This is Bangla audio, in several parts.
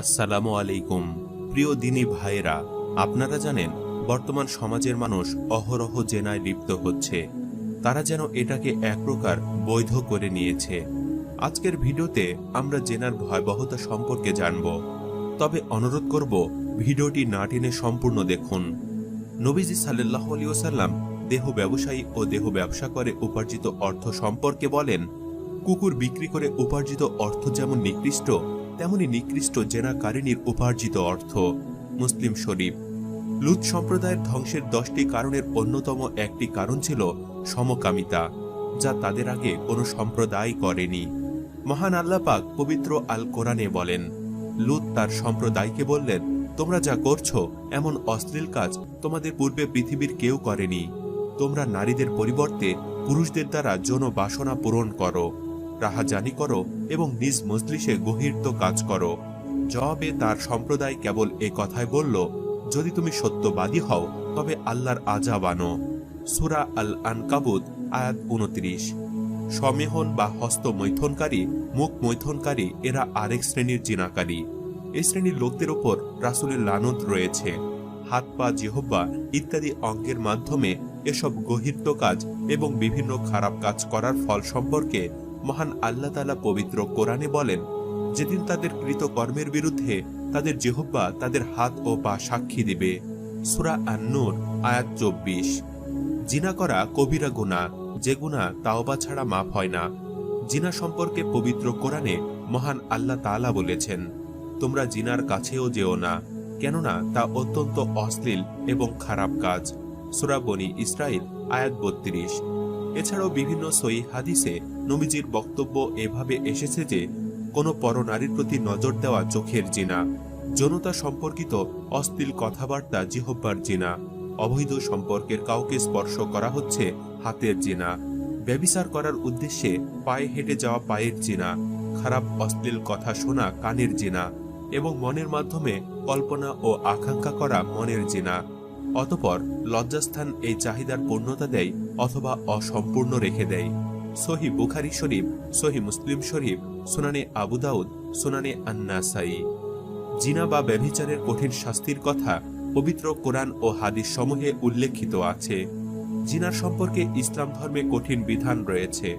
আসসালামু আলাইকুম। প্রিয় দিনী ভাইয়েরা, আপনারা জানেন, বর্তমান সমাজের মানুষ অহরহ জেনায় লিপ্ত হচ্ছে। তারা যেন এটাকে এক প্রকার বৈধ করে নিয়েছে। আজকের ভিডিওতে আমরা জেনার ভয়াবহতা সম্পর্কে জানব। তবে অনুরোধ করব, ভিডিওটি না টেনে সম্পূর্ণ দেখুন। নবীজি সাল্লাহ আলিয়াল্লাম দেহ ব্যবসায়ী ও দেহ ব্যবসা করে উপার্জিত অর্থ সম্পর্কে বলেন, কুকুর বিক্রি করে উপার্জিত অর্থ যেমন নিকৃষ্ট তেমনি নিকৃষ্ট জেনাকারিনীর উপার্জিত অর্থ, মুসলিম শরীফ। লুত সম্প্রদায়ের ধ্বংসের দশটি কারণের অন্যতম একটি কারণ ছিল সমকামিতা, যা তাদের আগে কোনো সম্প্রদায় করেনি। মহান আল্লাহ পাক পবিত্র আল কোরআনে বলেন, লুত তার সম্প্রদায়কে বললেন, তোমরা যা করছ, এমন অশ্লীল কাজ তোমাদের পূর্বে পৃথিবীর কেউ করেনি। তোমরা নারীদের পরিবর্তে পুরুষদের দ্বারা যৌন বাসনা পূরণ করো। রাহাজানি করো এবং নিজ মজলিসে গহির্ত কাজ করো। জবাবে তার সম্প্রদায় কেবল এ কথায় বলল, যদি তুমি সত্যবাদী হও, তবে আল্লাহর আজাব আনো। সুরা আল আনকাবুত আয়াত উনত্রিশ সমেহন বা হস্ত মৈথনকারী, মুখ মৈথনকারী, এরা আরেক শ্রেণির জিনাকারী। এই শ্রেণির লোকদের ওপর রাসুলের লানত রয়েছে। হাত পা জিহব্বা ইত্যাদি অঙ্গের মাধ্যমে এসব গহির্ত কাজ এবং বিভিন্ন খারাপ কাজ করার ফল সম্পর্কে মহান আল্লাহ তালা পবিত্র কোরআনে বলেন, যেদিন তাদের কৃত কর্মের বিরুদ্ধে তাদের জেহব্বা তাদের হাত ও পা সাক্ষী দিবে। সুরা আন্নুর, আয়াত চব্বিশ। জিনা করা কবিরা গুণা যে গুণা তাওবা ছাড়া মাফ হয় না। জিনা সম্পর্কে পবিত্র কোরআনে মহান আল্লাহ তাআলা বলেছেন, তোমরা জিনার কাছেও যেও না, কেননা তা অত্যন্ত অশ্লীল এবং খারাপ কাজ। সুরা বনি ইসরাইল আয়াত বত্রিশ। এছাড়াও বিভিন্ন সই হাদিসে নবীজির বক্তব্য এভাবে এসেছে যে, কোনো পরনারীর প্রতি নজর দেওয়া চোখের জিনা, যৌনতা সম্পর্কিত অশ্লীল কথাবার্তা জিহব্বার জিনা, অবৈধ সম্পর্কের কাউকে স্পর্শ করা হচ্ছে হাতের জিনা, ব্যবিচার করার উদ্দেশ্যে পায়ে হেঁটে যাওয়া পায়ের জিনা, খারাপ অশ্লীল কথা শোনা কানের জিনা এবং মনের মাধ্যমে কল্পনা ও আকাঙ্ক্ষা করা মনের জিনা। অতপর লজ্জাস্থান এই চাহিদার পূর্ণতা দেয় অথবা অসম্পূর্ণ রেখে দেয়। সহি বুখারি শরীফ, সহি মুসলিম শরীফ, সুনানে আবু দাউদ, সুনানে আন্নাসাই। জিনা বা ব্যভিচারের কঠিন শাস্তির কথা পবিত্র কোরআন ও হাদিস সমূহে উল্লেখিত আছে। জিনার সম্পর্কে ইসলাম ধর্মে কঠিন বিধান রয়েছে।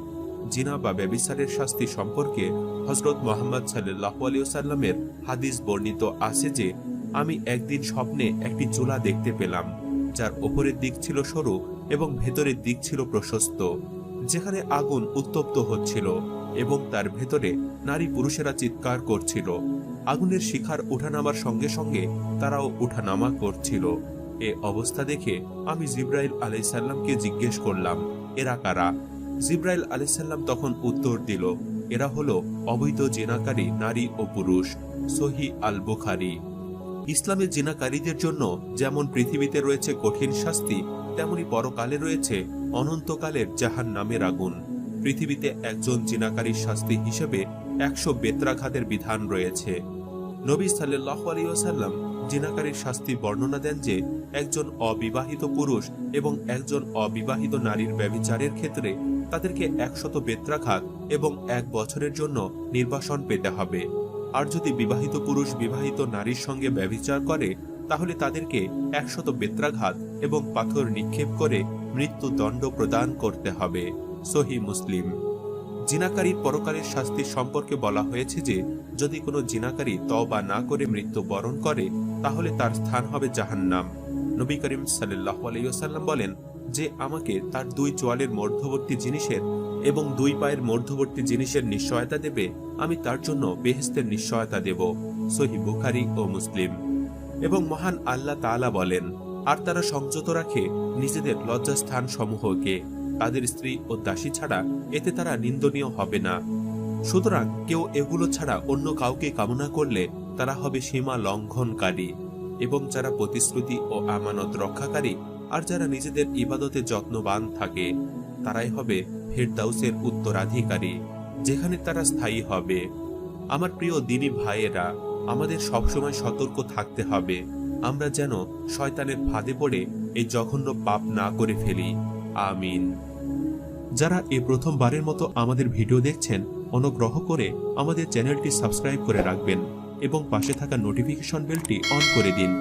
জিনা বা ব্যবিচারের শাস্তি সম্পর্কে হজরত মোহাম্মদ সাল্লাহ আলিয়াল্লামের হাদিস বর্ণিত আছে যে, আমি একদিন স্বপ্নে একটি চুলা দেখতে পেলাম, যার ওপরের দিক ছিল সরু এবং ভেতরের দিক ছিল প্রশস্ত, যেখানে আগুন উত্তপ্ত হচ্ছিল এবং তার ভেতরে নারী পুরুষেরা চিৎকার করছিল। আগুনের শিখার উঠানামার সঙ্গে সঙ্গে তারাও উঠানামা করছিল। এ অবস্থা দেখে আমি জিব্রাইল আলাইসাল্লামকে জিজ্ঞেস করলাম, এরা কারা? জিব্রাইল আলাইসাল্লাম তখন উত্তর দিল, এরা হলো অবৈধ জেনাকারী নারী ও পুরুষ, সহি আল বুখারি ইসলামের জিনাকারীদের জন্য যেমন পৃথিবীতে রয়েছে কঠিন শাস্তি, তেমনি পরকালে রয়েছে অনন্তকালের জাহান নামের আগুন। পৃথিবীতে একজন জিনাকারীর শাস্তি হিসেবে একশো বেত্রাঘাতের বিধান রয়েছে। নবী সাল্লাহ আলিয়াল্লাম জিনাকারীর শাস্তি বর্ণনা দেন যে, একজন অবিবাহিত পুরুষ এবং একজন অবিবাহিত নারীর ব্যভিচারের ক্ষেত্রে তাদেরকে একশত বেত্রাঘাত এবং এক বছরের জন্য নির্বাসন পেতে হবে। আর যদি বিবাহিত পুরুষ বিবাহিত নারীর সঙ্গে ব্যভিচার করে, তাহলে তাদেরকে একশত বেত্রাঘাত এবং পাথর নিক্ষেপ করে মৃত্যুদণ্ড প্রদান করতে হবে। সহি মুসলিম। জিনাকারীর পরকালের শাস্তি সম্পর্কে বলা হয়েছে যে, যদি কোনো জিনাকারী তবা না করে মৃত্যু বরণ করে, তাহলে তার স্থান হবে জাহান্নাম। নবী করিম সাল্লাহ আলাইসাল্লাম বলেন যে, আমাকে তার দুই চোয়ালের মধ্যবর্তী জিনিসের এবং দুই পায়ের মধ্যবর্তী জিনিসের নিশ্চয়তা দেবে, আমি তার জন্য বেহেস্তের নিশ্চয়তা দেব, সহি বুখারি ও মুসলিম। এবং মহান আল্লাহ তাআলা বলেন, আর তারা সংযত রাখে নিজেদের লজ্জাস্থান সমূহকে তাদের স্ত্রী ও দাসী ছাড়া এতে তারা নিন্দনীয় হবে না। সুতরাং কেউ এগুলো ছাড়া অন্য কাউকে কামনা করলে তারা হবে সীমা লঙ্ঘনকারী। এবং যারা প্রতিশ্রুতি ও আমানত রক্ষাকারী আর যারা নিজেদের ইবাদতে যত্নবান থাকে, তারাই হবে ফেরদাউসের উত্তরাধিকারী, যেখানে তারা স্থায়ী হবে। আমার প্রিয় দিনী ভাইয়েরা, আমাদের সবসময় সতর্ক থাকতে হবে। আমরা যেন শয়তানের ফাঁদে পড়ে এই জঘন্য পাপ না করে ফেলি। আমিন। যারা এই প্রথমবারের মতো আমাদের ভিডিও দেখছেন, অনুগ্রহ করে আমাদের চ্যানেলটি সাবস্ক্রাইব করে রাখবেন এবং পাশে থাকা নোটিফিকেশন বেলটি অন করে দিন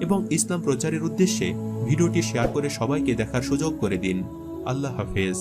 এবং ইসলাম প্রচারের উদ্দেশ্যে ভিডিওটি শেয়ার করে সবাইকে দেখার সুযোগ করে দিন। আল্লাহ হাফেজ।